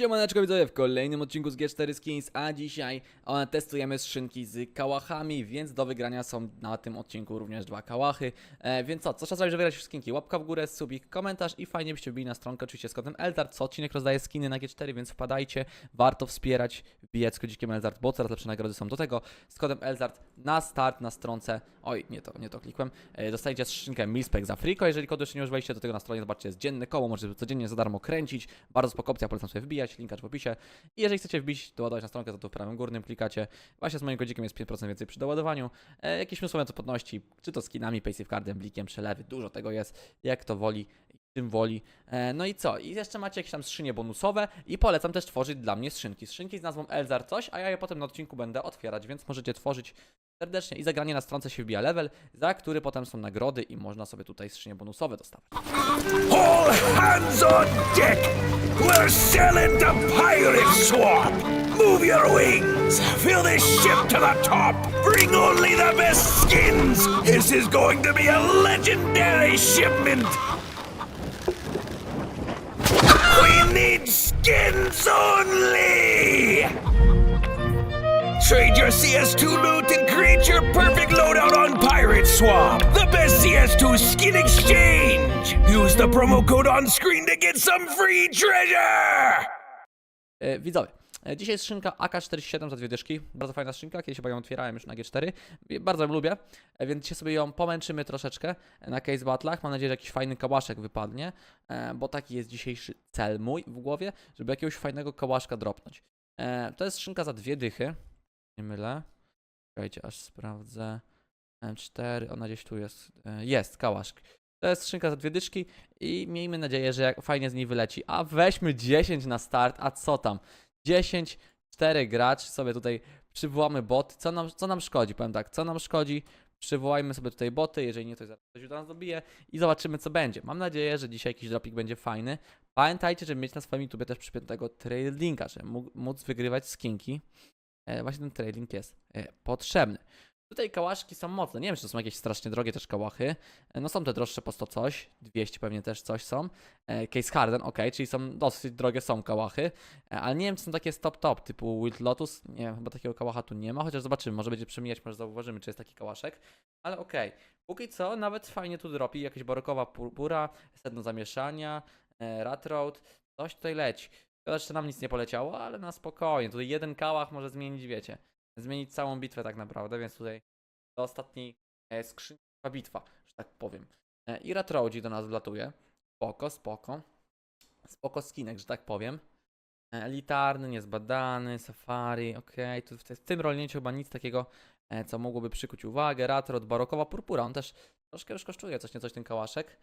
Siemaneczko widzowie, w kolejnym odcinku z G4 Skins, a dzisiaj testujemy skrzynki z kałachami, więc do wygrania są na tym odcinku również dwa kałachy. E, więc co, co trzeba zrobić, żeby wygrać skrzynki? Łapka w górę, subik, komentarz i fajnie byście wbili na stronkę oczywiście z kodem Elzart, co odcinek rozdaje skiny na G4, więc wpadajcie, warto wspierać, wbijać z kodzikiem Elzart, bo coraz lepsze nagrody są do tego. Z kodem Elzart na start na stronce, oj nie to, nie to klikłem, e, dostajecie skrzynkę Milspec za friko, jeżeli kodu jeszcze nie używaliście, do tego na stronie zobaczcie jest dzienne koło, możecie codziennie za darmo kręcić, bardzo spoko opcja, polecam sobie wbijać, linkacz w opisie. I jeżeli chcecie wbić, doładować na stronkę, to tu w prawym górnym klikacie. Właśnie z moim kodzikiem jest 5% więcej przy doładowaniu. E, jakieś usługi co podności, czy to skinami, paysafecardem, blikiem, przelewy, dużo tego jest, jak to woli. Tym woli. E, no i co? I jeszcze macie jakieś tam skrzynie bonusowe i polecam też tworzyć dla mnie skrzynki. Skrzynki z nazwą Elzar coś, a ja je potem na odcinku będę otwierać, więc możecie tworzyć serdecznie i zagranie na stronce się wbija level, za który potem są nagrody i można sobie tutaj skrzynie bonusowe dostawać. All hands on deck! We're sailing to Pirate Swamp! Move your wings! Fill this ship to the top! Bring only the best skins! This is going to be a legendary shipment! We need skins only! Trade your CS2 loot and create your perfect loadout on Pirate Swamp. The best CS2 skin exchange. Use the promo code on screen to get some free treasure. E, widzowie, e, dzisiaj jest skrzynka AK-47 za dwie dyszki. Bardzo fajna skrzynka, kiedyś chyba ją otwierałem już na G4. I Bardzo ją lubię, e, więc dzisiaj sobie ją pomęczymy troszeczkę na case battlach. Mam nadzieję, że jakiś fajny kałaszek wypadnie, e, bo taki jest dzisiejszy cel mój w głowie, żeby jakiegoś fajnego kałaszka dropnąć. E, To jest skrzynka za dwie dychy, nie mylę. Czekajcie, aż sprawdzę. M4, ona gdzieś tu jest. E, Jest, kałaszk. To jest skrzynka za dwie dyszki i miejmy nadzieję, że fajnie z niej wyleci. A weźmy 10 na start, a co tam? 10, 4 gracz, sobie tutaj przywołamy boty. Co nam, co nam szkodzi? Powiem tak, co nam szkodzi? Przywołajmy sobie tutaj boty, jeżeli nie, to zaraz ktoś do nas dobije i zobaczymy co będzie. Mam nadzieję, że dzisiaj jakiś dropik będzie fajny. Pamiętajcie, żeby mieć na swoim YouTube też przypiętego trade linka, żeby móc wygrywać skinki. E, właśnie ten trading jest e, potrzebny. Tutaj kałaszki są mocne. Nie wiem, czy to są jakieś strasznie drogie też kałachy. E, No są te droższe po 100 coś. 200 pewnie też coś są. Case Harden, ok, czyli są dosyć drogie są kałachy. Ale nie wiem, czy są takie stop top typu Wild Lotus. Nie wiem, chyba takiego kałacha tu nie ma. Chociaż zobaczymy, może będzie przemijać, może zauważymy, czy jest taki kałaszek. Ale okej. Póki co, nawet fajnie tu dropi. Jakaś barokowa purpura, sedno zamieszania, Rat Road. Coś tutaj leci. Że nam nic nie poleciało, ale na spokojnie. Tutaj jeden kałach może zmienić, wiecie, zmienić całą bitwę tak naprawdę, więc tutaj do ostatniej e, skrzynka bitwa, że tak powiem. E, I Ratroudzi do nas wlatuje. Spoko, spoko. Spoko skinek, że tak powiem. E, Elitarny, niezbadany, safari, okej. Tu w, w tym rolnięciu chyba nic takiego, e, co mogłoby przykuć uwagę. Ratrod, barokowa purpura, on też troszkę już kosztuje coś nie coś ten kałaszek.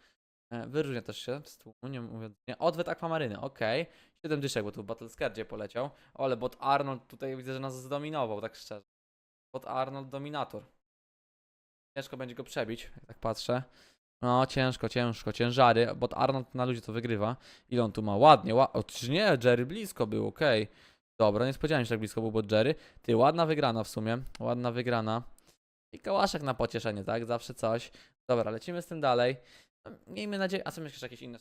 E, Wyróżnia też się z tłumu, nie mówię. Odwet akwamaryny, okej. 7 dyszek, bo tu w Battlescardzie poleciał. Ale bot Arnold tutaj widzę, że nas zdominował, tak szczerze. Bot Arnold dominator. Ciężko będzie go przebić, jak tak patrzę. No, ciężko, ciężko, ciężary. Bot Arnold na ludzie to wygrywa. Ile on tu ma? Ładnie, ła... O, czy nie, Jerry blisko był, okej. Dobra, nie spodziewałem się, tak blisko był bot Jerry. Ty, ładna wygrana w sumie. Ładna wygrana. I kałaszek na pocieszenie, tak? Zawsze coś. Dobra, lecimy z tym dalej. Miejmy nadzieję... A są jeszcze jakieś inne...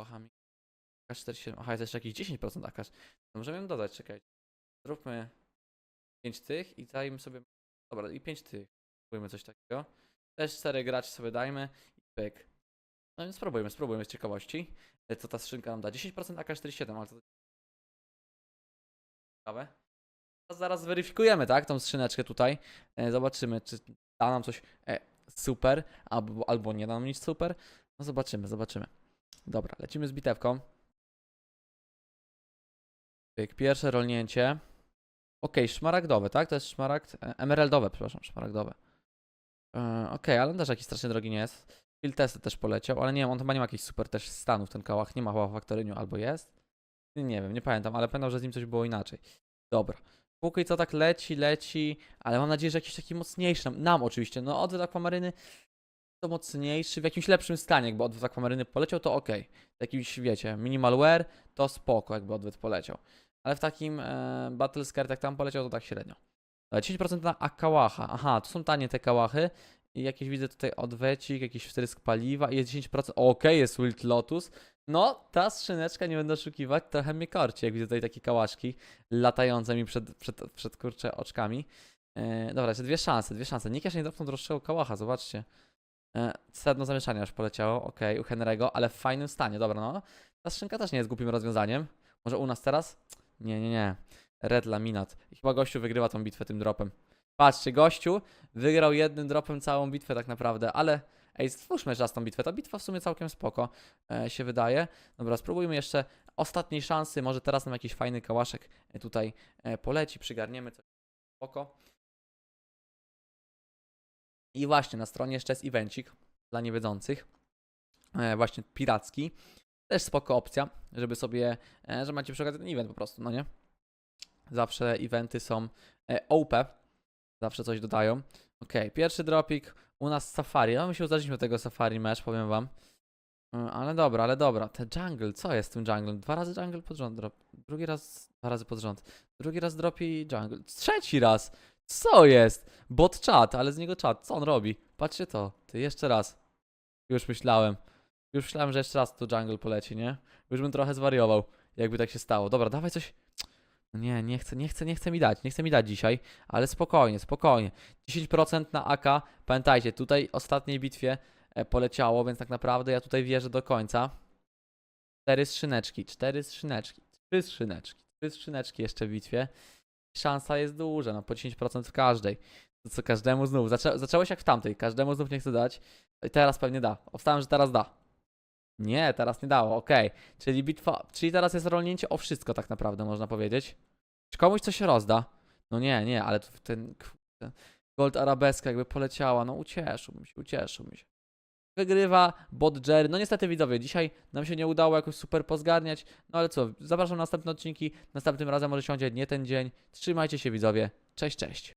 Kochami. AK-47. Aha, jest jeszcze jakieś 10% AK. To możemy ją dodać, czekaj. Zróbmy 5 tych i dajmy sobie. Dobra, i 5 tych. Spróbujmy coś takiego. Też 4 graczy sobie dajmy i pyk. No więc spróbujmy, spróbujmy z ciekawości. E, Co ta skrzynka nam da? 10% AK-47, ale to. Ciekawe. Teraz zaraz zweryfikujemy, tak? Tą skrzyneczkę tutaj. E, Zobaczymy, czy da nam coś e, super, albo, albo nie da nam nic super. No zobaczymy, zobaczymy. Dobra, lecimy z bitewką. Pyk, pierwsze rolnięcie. Okej, szmaragdowe, tak? To jest szmaragd. e, Emeraldowe, przepraszam, szmaragdowe. E, Okej, ale on też jakiś strasznie drogi nie jest. Field testy też poleciał, ale nie wiem, on chyba nie ma jakichś super też stanów, ten kałach. Nie ma chyba w faktoryniu, albo jest? Nie wiem, nie pamiętam, ale pamiętam, że z nim coś było inaczej. Dobra. Póki co tak leci, leci, ale mam nadzieję, że jakiś taki mocniejszy nam, nam oczywiście. No, odwet akwamaryny to mocniejszy, w jakimś lepszym stanie, jakby odwet akwamaryny poleciał, to ok. Jakimś, wiecie, minimal wear, to spoko, jakby odwet poleciał. Ale w takim e, Battle Skirt, jak tam poleciał, to tak średnio. E, 10% na akałacha. Aha, to są tanie te kałachy. I jakieś widzę tutaj odwecik, jakiś wtrysk paliwa i jest 10%. Okej, jest Wild Lotus. No, ta skrzyneczka, nie będę oszukiwać, trochę mnie korci, jak widzę tutaj takie kałaszki latające mi przed, przed, przed kurcze oczkami. E, dobra, jeszcze dwie szanse, dwie szanse. Nikt jeszcze nie dotknął droższego kałacha, zobaczcie. E, sedno zamieszania już poleciało, okej, u Henry'ego, ale w fajnym stanie, dobra no. Ta skrzynka też nie jest głupim rozwiązaniem. Może u nas teraz? Nie, nie, nie. Red Laminat. Chyba gościu wygrywa tą bitwę tym dropem. Patrzcie, gościu wygrał jednym dropem całą bitwę tak naprawdę, ale ej, stwórzmy jeszcze raz tą bitwę. Ta bitwa w sumie całkiem spoko e, się wydaje. Dobra, spróbujmy jeszcze ostatniej szansy. Może teraz nam jakiś fajny kałaszek e, tutaj e, poleci, przygarniemy coś spoko. I właśnie na stronie jeszcze jest evencik dla niewiedzących. E, właśnie piracki. Też spoko opcja, żeby sobie, e, że macie przy okazji ten event po prostu, no nie? Zawsze eventy są e, OP. Zawsze coś dodają. Ok, pierwszy dropik. U nas Safari. No my się uznaliśmy tego Safari mecz, powiem wam. Mm, Ale dobra, ale dobra. Te jungle, co jest z tym junglem? Dwa razy jungle pod rząd drop. Drugi raz, dwa razy pod rząd. Drugi raz dropi jungle. Trzeci raz! Co jest? Bot chat, ale z niego chat. Co on robi? Patrzcie to. Ty jeszcze raz. Już myślałem. Już myślałem, że jeszcze raz tu jungle poleci, nie? Już bym trochę zwariował, jakby tak się stało. Dobra, dawaj coś. Nie, nie chcę, nie chcę, nie chcę mi dać, nie chcę mi dać dzisiaj, ale spokojnie, spokojnie. 10% na AK, pamiętajcie, tutaj ostatniej bitwie e, poleciało, więc tak naprawdę ja tutaj wierzę do końca. Cztery skrzyneczki, cztery skrzyneczki, trzy skrzyneczki, trzy skrzyneczki jeszcze w bitwie. Szansa jest duża, no po 10% w każdej. To co każdemu znów, zaczę, zaczęło się jak w tamtej, każdemu znów nie chcę dać. I teraz pewnie da, obstałem, że teraz da. Nie, teraz nie dało, okej. Czyli bitwa, czyli teraz jest rolnięcie o wszystko tak naprawdę, można powiedzieć. Czy komuś coś się rozda? No nie, nie, ale tu ten Gold Arabeska jakby poleciała, no ucieszyłbym się, ucieszyłbym się. Wygrywa bot Jerry. No niestety widzowie, dzisiaj nam się nie udało jakoś super pozgarniać, no ale co, zapraszam na następne odcinki, następnym razem może siądzie nie ten dzień. Trzymajcie się widzowie, cześć, cześć.